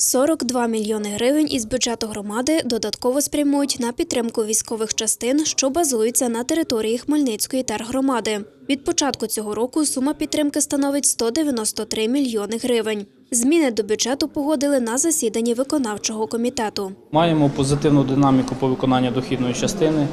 42 мільйони гривень із бюджету громади додатково спрямують на підтримку військових частин, що базуються на території Хмельницької тергромади. Від початку цього року сума підтримки становить 193 мільйони гривень. Зміни до бюджету погодили на засіданні виконавчого комітету. Маємо позитивну динаміку по виконанню дохідної частини.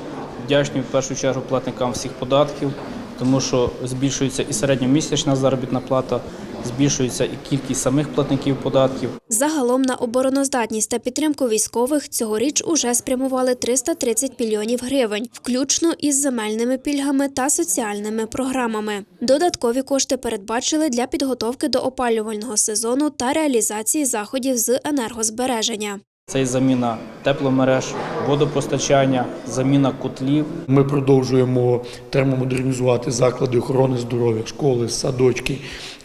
Вдячні в першу чергу платникам всіх податків, тому що збільшується і середньомісячна заробітна плата, збільшується і кількість самих платників податків. Загалом на обороноздатність та підтримку військових цьогоріч уже спрямували 330 мільйонів гривень, включно із земельними пільгами та соціальними програмами. Додаткові кошти передбачили для підготовки до опалювального сезону та реалізації заходів з енергозбереження. Це і заміна тепломереж, водопостачання, заміна котлів. Ми продовжуємо термомодернізувати заклади охорони здоров'я, школи, садочки,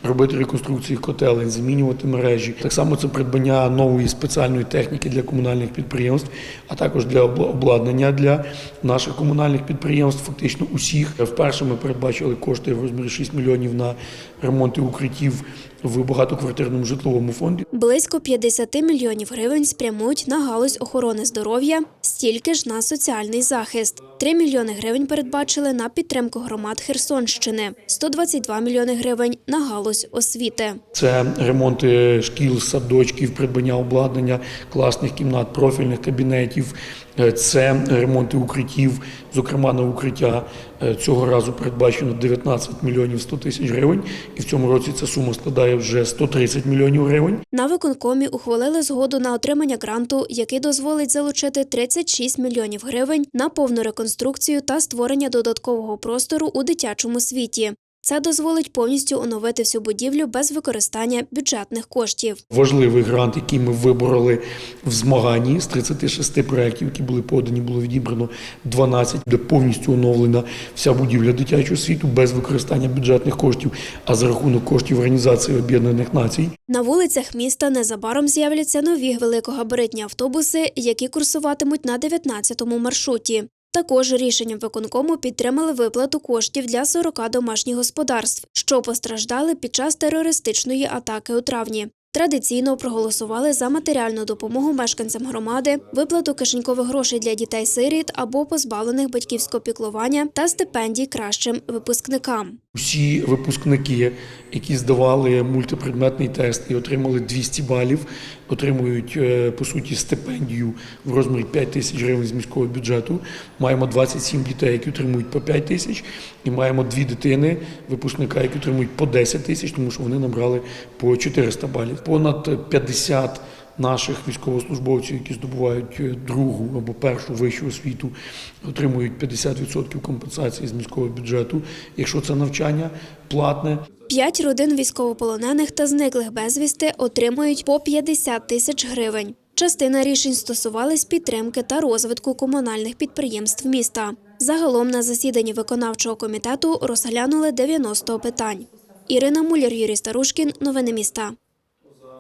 робити реконструкції котелень, змінювати мережі. Так само це придбання нової спеціальної техніки для комунальних підприємств, а також для обладнання для наших комунальних підприємств, фактично усіх. Вперше ми передбачили кошти в розмірі 6 мільйонів на ремонти укриттів в багатоквартирному житловому фонді. Близько 50 мільйонів гривень спрямують на галузь охорони здоров'я, стільки ж на соціальний захист. 3 мільйони гривень передбачили на підтримку громад Херсонщини, 122 мільйони гривень на галузь освіти. Це ремонти шкіл, садочків, придбання обладнання, класних кімнат, профільних кабінетів. Е, Це ремонти укриттів, зокрема на укриття е, цього разу передбачено 19 мільйонів 100 тисяч гривень, і в цьому році ця сума складає вже 130 мільйонів гривень. На виконкомі ухвалили згоду на отримання гранту, який дозволить залучити 36 мільйонів гривень на повну реконструкцію та створення додаткового простору у дитячому світі. Це дозволить повністю оновити всю будівлю без використання бюджетних коштів. Важливий грант, який ми вибороли в змаганні з 36 проєктів, які були подані, було відібрано 12, де повністю оновлена вся будівля дитячого світу без використання бюджетних коштів, а за рахунок коштів Організації Об'єднаних Націй. На вулицях міста незабаром з'являться нові великогабаритні автобуси, які курсуватимуть на 19-му маршруті. Також рішенням виконкому підтримали виплату коштів для 40 домашніх господарств, що постраждали під час терористичної атаки у травні. Традиційно проголосували за матеріальну допомогу мешканцям громади, виплату кишенькових грошей для дітей-сиріт або позбавлених батьківського піклування та стипендій кращим випускникам. Всі випускники, які здавали мультипредметний тест і отримали 200 балів, отримують е, по суті стипендію в розмірі 5 тисяч гривень з міського бюджету. Маємо 27 дітей, які отримують по 5 тисяч, і маємо дві дитини, випускника, які отримують по 10 тисяч, тому що вони набрали по 400 балів. Понад 50 наших військовослужбовців, які здобувають е, другу або першу вищу освіту, отримують 50% компенсації з міського бюджету. Якщо це навчання платне, П'ять родин військовополонених та зниклих безвісти отримують по 50 тисяч гривень. Частина рішень стосувались підтримки та розвитку комунальних підприємств міста. Загалом на засіданні виконавчого комітету розглянули 90 питань. Ірина Муляр, Юрій Старушкін. Новини міста.